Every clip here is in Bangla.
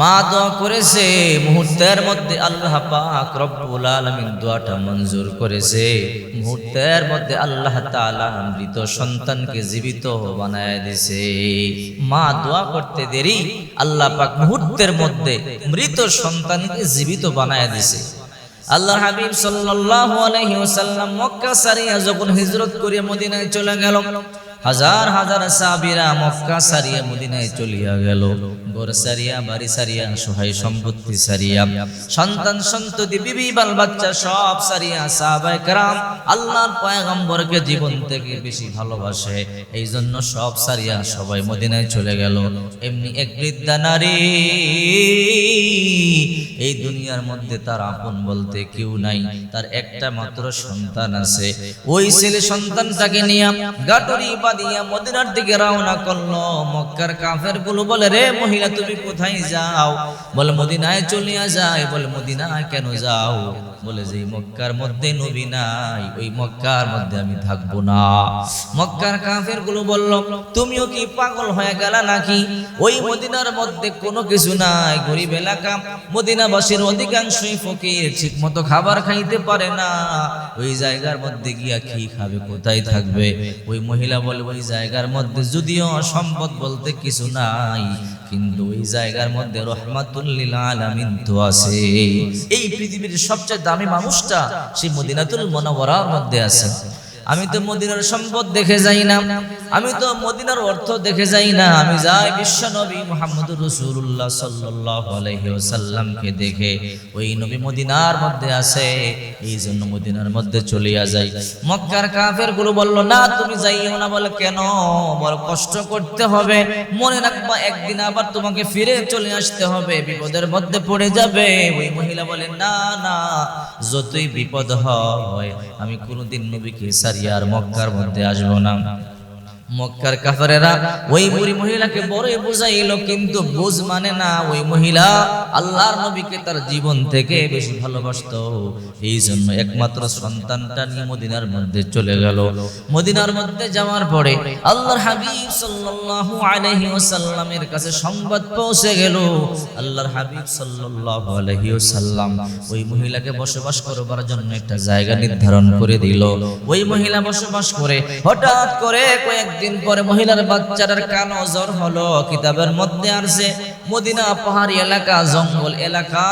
মা দোয়া করেছে মুহূর্তের মধ্যে আল্লাহ পাক রব্বুল আলামিন দোয়াটা মঞ্জুর করেছে। মুহূর্তের মধ্যে আল্লাহ তাআলা মৃত সন্তানকে জীবিত বানায় দিছে মা দোয়া করতে দেরি, আল্লাহ পাক মুহূর্তের মধ্যে মৃত সন্তানকে জীবিত বানায় দিছে আল্লাহ হাবিব সাল্লাল্লাহু আলাইহি ওয়াসাল্লাম মক্কা সারিয়া যখন হিজরত করে মদিনায় চলে গেল হাজার হাজার সাবিরা মক্কা সারিয়া মদিনায় চলিয়া গেল ঘর সারিয়া বাড়ি সারিয়া সহায় সম্পত্তি সারিয়া সন্তান সন্ততি বিবি বাল বাচ্চা সব সারিয়া সাহাবায়ে کرام আল্লাহর পয়গম্বরকে জীবন থেকে বেশি ভালোবাসে এই জন্য সব সারিয়া সবাই মদিনায় চলে গেল এমনি এক বৃদ্ধা নারী এই দুনিয়ার মধ্যে তার আপন বলতে কেউ নাই তার একটা মাত্র সন্তান আছে ওই ছেলে সন্তানটাকে নিয়ে গাটরি বাঁধিয়া মদিনার দিকে রওনা করল। মক্কার কাফেরগুলো বলে, রে মহিলা, তুমি কোথায় যাও? বলে, মদিনায় চলিয়া যায় বলে, মদিনায় কেন যাও? বলে যে মক্কার মধ্যে নবী নাই, ওই মক্কার মধ্যে আমি থাকব না। মক্কার কাফেরগুলো বলল, তুমিও কি পাগল হয়ে গেলা নাকি? ওই মদিনার মধ্যে কোনো কিছু নাই, গরিব এলাকা। মদিনাবাসীর অধিকাংশই ফকির ঠিক মতো খাবার খাইতে পারে না। ওই জায়গার মধ্যে গিয়া কি খাবে, কোথায় থাকবে? ওই মহিলা বলে ওই জায়গার মধ্যে যদিও সম্পদ বলতে কিছু নাই, কিন্তু ওই জায়গার মধ্যে রহমাতুল্লিল আলামিন তো আছে। এই পৃথিবীর সবচেয়ে দামি মানুষটা সেই মদিনাতুল মনোবরার মধ্যে আছে। আমি তো মদিনার সম্পদ দেখে যাই না। আমি তো মদিনার অর্থ দেখে যাই না। আমি যাই বিশ্ব নবী মোহাম্মদ রসুল্লাহ সাল্লাহ আলহিসাল্লামকে দেখে ওই নবী মদিনার মধ্যে আছে। এই জন্য মদিনার মধ্যে চলিয়া যাই। মক্কার কাফেরগুলো বলল না তুমি যাইও না। বলে কেন? বড় কষ্ট করতে হবে। মনে রাখবা একদিন আবার তোমাকে ফিরে চলে আসতে হবে। বিপদের মধ্যে পড়ে যাবে। ওই মহিলা বলে না না যতই বিপদ হয় আমি কোনোদিন নবীকে সারিয়া আর মক্কার মধ্যে আসব না। মক্কার কাফারেরা, ওই বুড়ি মহিলাকে বড়ই বুঝাইলো, কিন্তু বুঝ মানে না, ওই মহিলা আল্লাহর নবীকে তার জীবন থেকে বেশি ভালোবাসতো। এই জন্য একমাত্র সন্তানটা নিয়ে মদিনার মধ্যে চলে গেল। মদিনার মধ্যে যাওয়ার পরে আল্লাহর হাবিব সাল্লাল্লাহু আলাইহি ওয়াসাল্লামের কাছে সংবাদ পৌঁছে গেল। আল্লাহর হাবিব সাল্লাল্লাহু আলাইহি ওয়াসাল্লাম ওই মহিলাকে বসবাস করবার জন্য একটা জায়গা নির্ধারণ করে দিল। ওই মহিলা বসবাস করে, হঠাৎ করে কয়েকদিন পরে মহিলার বাচ্চাটার কালো জ্বর হলো, কিতাবের মধ্যে আসছে মদিনা পাহাড়ি এলাকা, জঙ্গল এলাকা।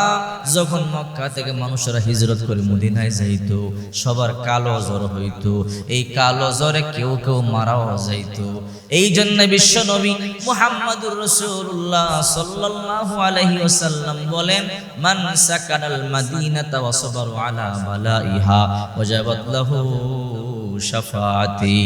যখন মক্কা থেকে মানুষেরা হিজরত করে মদিনায় যাইতো, সবার কালো জ্বর হইতো, এই কালো জ্বরে কেউ কেউ মারাও যাইতো। এই জন্য বিশ্ব নবী মুহাম্মদুর রাসূলুল্লাহ সাল্লাল্লাহু আলাইহি ওয়াসাল্লাম বলেন, মান সাকানাল মাদিনাতা ওয়া সাবারু আলা বালাইহা ওয়াজাবাত লাহু। শাফাতি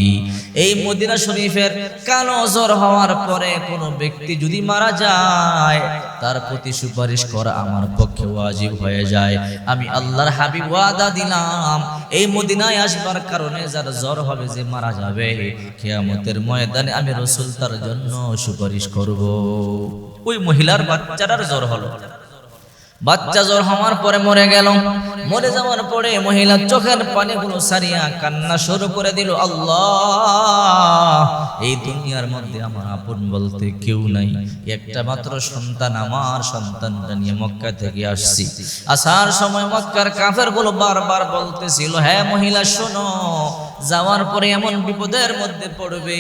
এই মদিনা শরীফের কালো জ্বর হওয়ার পরে কোন ব্যক্তি যদি মারা যায়, তার প্রতি সুপারিশ করা আমার পক্ষে ওয়াজিব হয়ে যায়। আমি আল্লাহর হাবিব ওয়াদা দিলাম, এই মদিনায় আসবার কারণে যার জ্বর হবে যে মারা যাবে, কিয়ামতের ময়দানে আমি রসুল তার জন্য সুপারিশ করব। ওই মহিলার বাচ্চাটার জ্বর হলো। বাচ্চা জ্বর হওয়ার পরে মরে গেল। মরে যাওয়ার পরে মহিলা চোখের পানিগুলো সারিয়া কান্না শুরু করে দিল, আল্লাহ, এই দুনিয়ার মধ্যে আমার আপন বলতে কেউ নাই। একটা মাত্র সন্তান, আমার সন্তানটা নিয়ে মক্কা থেকে আসছি। আসার সময় মক্কার কাফেরগুলো বারবার বলতেছিল হ্যাঁ মহিলা, শোনো যাওয়ার পরে এমন বিপদের মধ্যে পড়বে।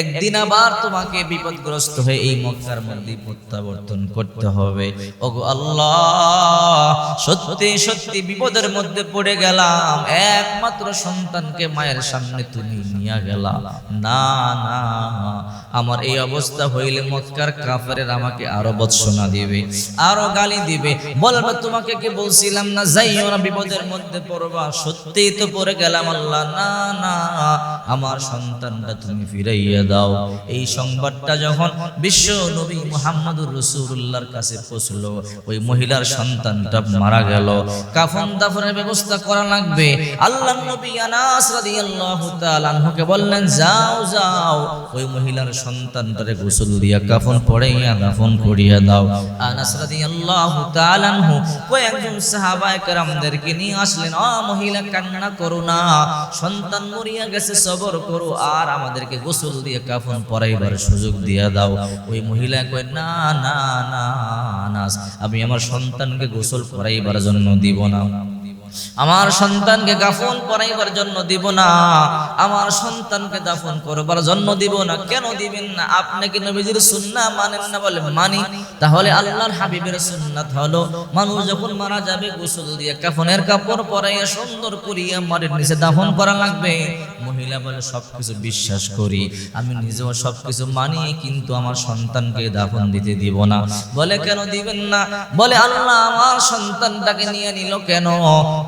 একদিন আবার তোমাকে বিপদগ্রস্ত হয়ে এই মক্কার মধ্যে প্রত্যাবর্তন করতে হবে। ওগো আল্লাহ, সত্যি সত্যি বিপদের মধ্যে পড়ে গেলাম। একমাত্র সন্তানকে মায়ের সামনে তুমি নিয়ে গেলা না না, আমার এই অবস্থা হইলে মক্কার কাফের আমাকে আরও বৎসনা দিবে, আরও গালি দিবে। বলবে, তোমাকে কি বলছিলাম না? যাইও না, বিপদের মধ্যে পড়বা। সত্যি তো পড়ে গেলাম আল্লাহ। না না, আমার সন্তানটা তুমি ফিরাইয়া দাও। এই সংবাদটা যখন বিশ্ব নবী মুহাম্মদুর রাসূলুল্লাহর কাছে পৌঁছলো, ওই মহিলার সন্তানটা মারা গেল। কাফন দাফনের ব্যবস্থা করা লাগবে। আল্লাহ নবী আনাস রাদিয়াল্লাহু তাআলা আনহুকে বললেন, যাও যাও। ওই মহিলার সন্তানটারে গোসল দিয়া কাফন পড়াইয়া দাফন করিয়া দাও। আনাস রাদিয়াল্লাহু তাআলা আনহু কয়েকজন সাহাবায়ে কেরামদেরকে নিয়ে আসলেন, আ মহিলা, কান্না করো না। সন্তান মরিয়া গেছে, সবর করো, আর আমাদেরকে গোসল দিয়ে কাফন পরাইবার সুযোগ দিয়া দাও। ওই মহিলা কয়, না না না আমি আমার সন্তানকে গোসল করাইবার জন্য দিব না। আমার সন্তানকে গাফন পরাইবার জন্য দিব না। আমার সন্তানকে দাফন করবার জন্য দিব না। কেন দিবেন না? আপনি কি নবীজির সুন্নাহ মানেন না বলে মানি? তাহলে আল্লাহর হাবিবের সুন্নাত হলো, মানুষ যখন মারা যাবে, গোসল দিয়ে কাফনের কাপড় পরাইয়া, সুন্দর করিয়া মাটির নিচে দাফন করা লাগবে। মহিলা বলে, সবকিছু বিশ্বাস করি। আমি নিজেও সবকিছু মানি, কিন্তু আমার সন্তানকে দাফন দিতে দিব না। বলে, কেন দিবেন না? বলে, আল্লাহ আমার সন্তানটাকে নিয়ে নিল কেন?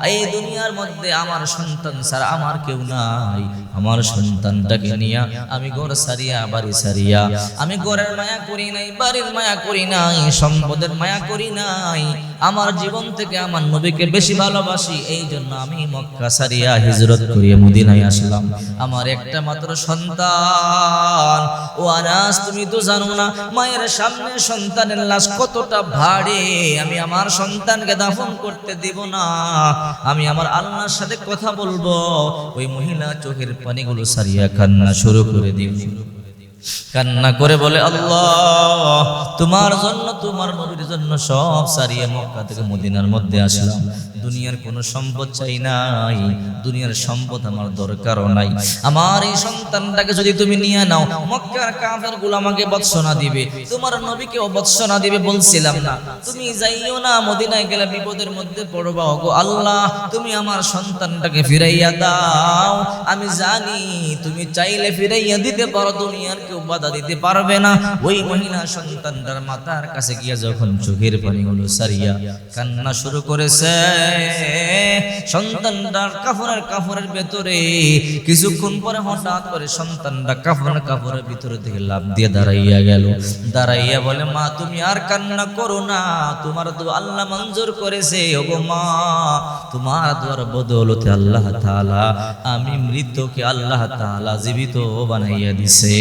এই দুনিয়ার মধ্যে আমার সন্তান ছাড়া আমার কেউ নাই। আমার সন্তানটাকে নিয়ে আমি ঘর সারিয়া, বাড়ি সারিয়া। আমি ঘরের মায়া করি নাই, বাড়ির মায়া করি নাই, সম্পদের মায়া করি নাই। আমার জীবন থেকে আমার নবীকে বেশি ভালোবাসি, এই জন্য আমি মক্কা সারিয়া হিজরত করিয়া মদিনায় আসলাম। আমার একটা মাত্র সন্তান। ও আনাস তুমি তো জানো না, মায়ের সামনে সন্তানের লাশ কতটা ভারী। আমি আমার সন্তানকে দাফন করতে দিব না। আমি আমার আল্লাহর সাথে কথা বলব। ওই মহিলা চোখের পানিগুলো সারিয়া কান্না শুরু করে দিল। কান্না করে বলে, আল্লাহ, তোমার জন্য, তোমার নবীর জন্য সব সারিয়ে মক্কা থেকে মদিনার মধ্যে আসলাম। দুনিয়ার কোনো সম্পদ চাই নাই, দুনিয়ার সম্পদ আমার দরকারও নাই। আমার এই সন্তানটাকে যদি তুমি নিয়ে নাও, মক্কার কাফেরগুলো আমাকে বৎসনা দিবে, তোমার নবীকেও বৎসনা দিবে বলছিলাম না। তুমি যাইও না, মদিনায় গেলে বিপদের মধ্যে পড়বা। গো আল্লাহ, তুমি আমার সন্তানটাকে ফিরাইয়া দাও। আমি জানি তুমি চাইলে ফিরাইয়া দিতে পারো, দুনিয়ার কেউ বাধা দিতে পারবে না। ওই মহিলা সন্তানটার মাতার কাছে গিয়া যখন চোখের পানিগুলো সারিয়া কান্না শুরু করেছে ভেতরে, কিছুক্ষণ পরে হঠাৎ করে সন্তানটা ভিতরে লাভ দিয়ে দাঁড়াইয়া গেল। দাঁড়াইয়া বলে, মা, তুমি আর কান্না করো না, তোমার দোয়া আল্লাহ মঞ্জুর করেছে। ওগো মা, তোমার দোয়ার আল্লাহ আমি মৃতকে আল্লাহ তাআলা জীবিত বানাইয়া দিছে।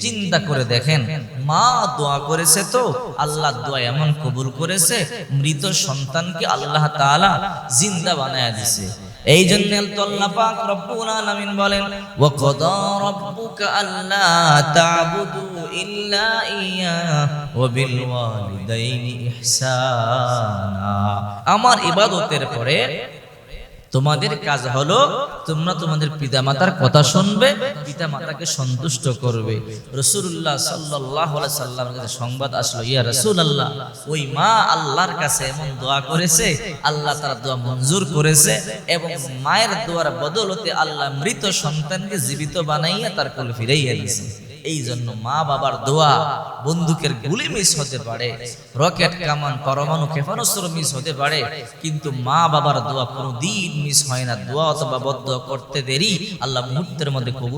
চিন্তা করে দেখেন মা দোয়া করেছে তো, আল্লাহ দোয়া এমন কবুল করেছে, মৃত সন্তানকে আল্লাহ তাআলা জিন্দা বানায়া দিছে। এই জন্য বলেন আল্লা আমার ইবাদতের পরে তোমাদের কাজ হলো, তোমরা তোমাদের পিতামাতার কথা শুনবে, পিতামাতাকে সন্তুষ্ট করবে। রসুল্লাহ সাল্লাহ কাছে সংবাদ আসলো, ইয়া রসুল্লাহ ওই মা আল্লাহর কাছে এমন দোয়া করেছে, আল্লাহ তার দোয়া মঞ্জুর করেছে এবং মায়ের দোয়ার বদলতে আল্লাহ মৃত সন্তানকে জীবিত বানাইয়া তার কোল ফিরাইয়া দিয়েছে। এই জন্য মা বাবার দোয়া বন্দুকের গুলি মিস হতে পারে, রকেট কামান, পরমাণু ক্ষেপণাস্ত্র মিস হতে পারে, কিন্তু মা বাবার দোয়া কোনো দিন মিস হয় না। দোয়া অথবা বদ্ধ করতে দেরি, আল্লাহ মুহূর্তের মধ্যে কবুল